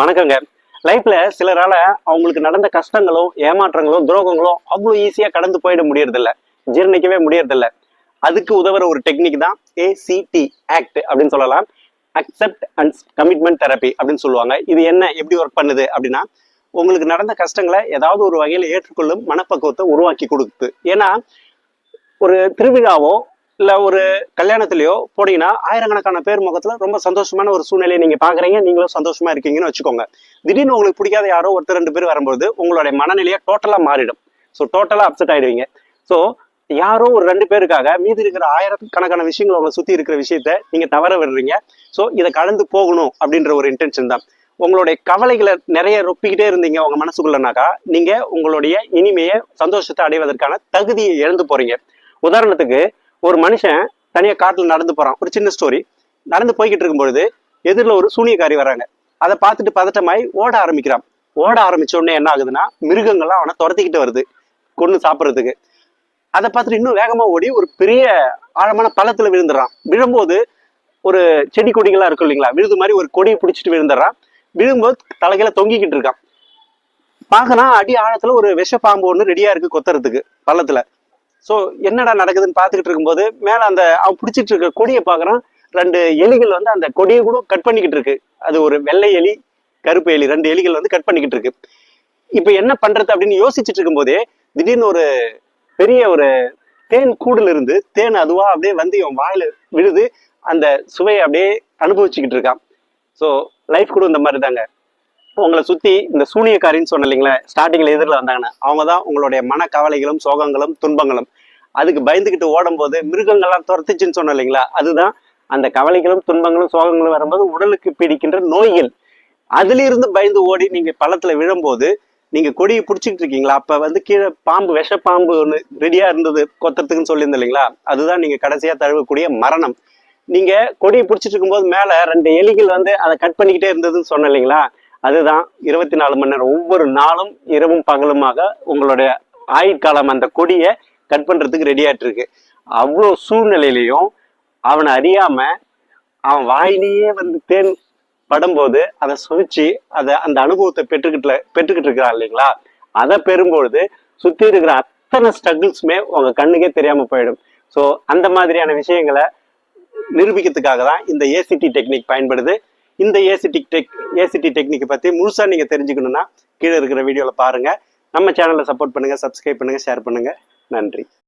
வணக்கங்க. லைஃப்ல சிலரால அவங்களுக்கு நடந்த கஷ்டங்களும் ஏமாற்றங்களும் துரோகங்களும் அவ்வளோ ஈஸியா கடந்து போயிட முடியறதில்ல. ஜீரணிக்கவே முடியறதில்ல. அதுக்கு உதவுற ஒரு டெக்னிக் தான் ஏசிடி ஆக்ட் அப்படின்னு சொல்லலாம். அக்செப்ட் அண்ட் கமிட்மெண்ட் தெரப்பி அப்படின்னு சொல்லுவாங்க. இது என்ன எப்படி ஒர்க் பண்ணுது அப்படின்னா உங்களுக்கு நடந்த கஷ்டங்களை ஏதாவது ஒரு வகையில் ஏற்றுக்கொள்ளும் மனப்பக்குவத்தை உருவாக்கி கொடுக்குது. ஏன்னா ஒரு திருவிழாவோ இல்லை ஒரு கல்யாணத்துலையோ போனீங்கன்னா ஆயிரக்கணக்கான பேர் முகத்தில் ரொம்ப சந்தோஷமான ஒரு சூழ்நிலையை நீங்கள் பார்க்குறீங்க நீங்களும் சந்தோஷமாக இருக்கீங்கன்னு வச்சுக்கோங்க. திடீர்னு உங்களுக்கு பிடிக்காத யாரோ ஒருத்தர் ரெண்டு பேர் வரும்போது உங்களுடைய மனநிலையை டோட்டலாக மாறிடும். ஸோ டோட்டலாக அப்செட் ஆயிடுவீங்க. ஸோ யாரோ ஒரு ரெண்டு பேருக்காக மீதி இருக்கிற ஆயிரக்கணக்கான விஷயங்கள் உங்களை சுற்றி இருக்கிற விஷயத்த நீங்கள் தவற விடுறீங்க. ஸோ இதை கடந்து போகணும் அப்படின்ற ஒரு இன்டென்ஷன் தான். உங்களுடைய கவலைகளை நிறைய ரொப்பிக்கிட்டே இருந்தீங்க உங்க மனசுக்குள்ளனாக்கா நீங்க உங்களுடைய இனிமையை சந்தோஷத்தை அடைவதற்கான தகுதியை இழந்து போறீங்க. உதாரணத்துக்கு ஒரு மனுஷன் தனியா காட்டுல நடந்து போறான். ஒரு சின்ன ஸ்டோரி நடந்து போய்கிட்டு இருக்கும்பொழுது எதிரில் ஒரு சூனியக்காரி வராங்க. அதை பார்த்துட்டு பதட்டமாய் ஓட ஆரம்பிக்கிறான். ஓட ஆரம்பிச்ச உடனே என்ன ஆகுதுன்னா மிருகங்கள்லாம் அவனை துரத்திக்கிட்டு வருது கொண்டு சாப்பிட்றதுக்கு. அதை பார்த்துட்டு இன்னும் வேகமா ஓடி ஒரு பெரிய ஆழமான பள்ளத்துல விழுந்துடுறான். விழும்போது ஒரு செடி கொடிகளா இருக்கும் இல்லைங்களா? விழுது மாதிரி ஒரு கொடியை பிடிச்சிட்டு விழுந்துடுறான். விழும்போது தலைகளை தொங்கிக்கிட்டு இருக்கான். பார்க்கலாம் அடி ஆழத்துல ஒரு விஷ பாம்பு ஒன்று ரெடியா இருக்கு கொத்துறதுக்கு பள்ளத்துல. ஸோ என்னடா நடக்குதுன்னு பார்த்துக்கிட்டு இருக்கும்போது மேல அந்த அவன் பிடிச்சிட்டு இருக்க கொடியை பார்க்கறான். ரெண்டு எலிகள் வந்து அந்த கொடியை கூட கட் பண்ணிக்கிட்டு இருக்கு. அது ஒரு வெள்ளை எலி கருப்பு எலி ரெண்டு எலிகள் வந்து கட் பண்ணிக்கிட்டு இருக்கு. இப்போ என்ன பண்றது அப்படின்னு யோசிச்சுட்டு இருக்கும்போதே திடீர்னு ஒரு பெரிய ஒரு தேன் கூடுல இருந்து தேன் அதுவா அப்படியே வந்து இவன் வாயில விழுது அந்த சுவையை அப்படியே அனுபவிச்சுக்கிட்டு இருக்கான். ஸோ லைஃப் கூட இந்த மாதிரி தாங்க. உங்களை சுத்தி இந்த சூனியக்காரின்னு சொன்ன இல்லைங்களா ஸ்டார்டிங்ல எதிரில் வந்தாங்கன்னா அவங்க தான் உங்களுடைய மன கவலைகளும் சோகங்களும் துன்பங்களும். அதுக்கு பயந்துக்கிட்டு ஓடும்போது மிருகங்கள்லாம் துரத்துச்சுன்னு சொன்னோம் இல்லைங்களா அதுதான் அந்த கவலைகளும் துன்பங்களும் சோகங்களும் வரும்போது உடலுக்கு பிடிக்கின்ற நோய்கள். அதுல இருந்து பயந்து ஓடி நீங்க பள்ளத்துல விழும்போது நீங்க கொடியை பிடிச்சிக்கிட்டு இருக்கீங்களா? அப்ப வந்து கீழே பாம்பு விஷ பாம்பு ஒன்று ரெடியா இருந்தது கொத்துறதுக்குன்னு சொல்லியிருந்தேன் இல்லைங்களா அதுதான் நீங்க கடைசியா தழுவக்கூடிய மரணம். நீங்க கொடியை பிடிச்சிட்டு இருக்கும்போது மேல ரெண்டு எலிகள் வந்து அதை கட் பண்ணிக்கிட்டே இருந்ததுன்னு சொன்னேன் இல்லைங்களா அதுதான் இருபத்தி நாலு மணி நேரம். ஒவ்வொரு நாளும் இரவும் பகலுமாக உங்களுடைய ஆயுட்காலம் அந்த கொடியை கட் பண்ணுறதுக்கு ரெடி ஆகிட்டுருக்கு அவ்வளோ சூழ்நிலையிலையும் அவனை அறியாமல் அவன் வாயிலேயே வந்து தேன் படும்போது அதை சுவிச்சு அதை அந்த அனுபவத்தை பெற்றுக்கிட்டு பெற்றுக்கிட்டு இருக்கிறான் இல்லைங்களா? அதை பெறும்பொழுது சுற்றி இருக்கிற அத்தனை ஸ்ட்ரகிள்ஸுமே உங்கள் கண்ணுக்கே தெரியாமல் போயிடும். ஸோ அந்த மாதிரியான விஷயங்களை நிரூபிக்கிறதுக்காக தான் இந்த ஏசிடி டெக்னிக் பயன்படுது. இந்த ஏசிடி டெக் ஏசிடி டெக்னிக்கை பற்றி முழுசாக நீங்கள் தெரிஞ்சுக்கணுன்னா கீழே இருக்கிற வீடியோவில் பாருங்கள் நம்ம சேனலை சப்போர்ட் பண்ணுங்கள் சப்ஸ்கிரைப் பண்ணுங்கள் ஷேர் பண்ணுங்கள் நன்றி.